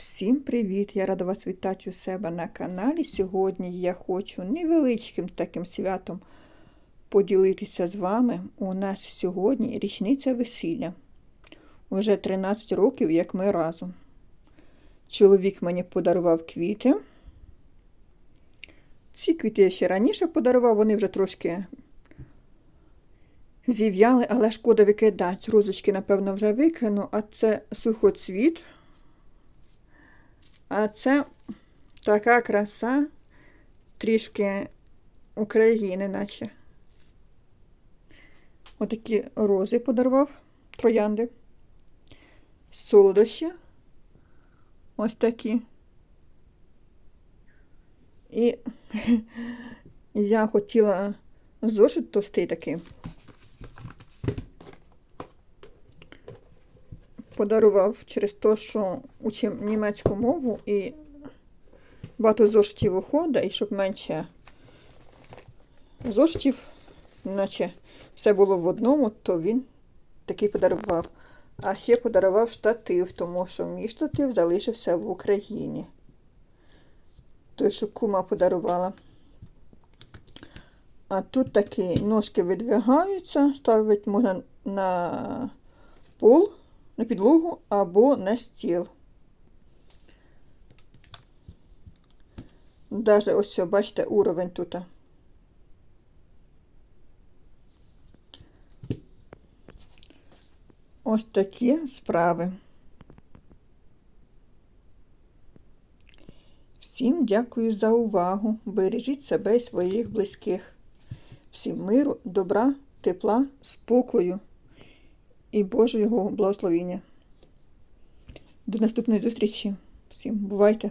Всім привіт! Я рада вас вітати у себе на каналі. Сьогодні я хочу невеличким таким святом поділитися з вами. У нас сьогодні річниця весілля. Уже 13 років, як ми разом. Чоловік мені подарував квіти. Ці квіти я ще раніше подарував, вони вже трошки зів'яли, але шкода викидати. Розочки, напевно, вже викину, а це сухоцвіт. А це така краса трішки України, наче. Отакі рози подарував, троянди. Солодощі. Ось такі. І я хотіла зошит товстий такий. Подарував через те, що учив німецьку мову і багато зошитів виходить, і щоб менше зошитів, наче все було в одному, то він такий подарував. А ще подарував штатив, тому що мій штатив залишився в Україні. Той, що кума подарувала. А тут такі ножки видвигаються, ставити можна на пол на підлогу або на стіл. Даже ось, все, бачите, уровень тут. Ось такі справи. Всім дякую за увагу. Бережіть себе і своїх близьких. Всім миру, добра, тепла, спокою і Божого благословення. До наступної зустрічі. Всім бувайте!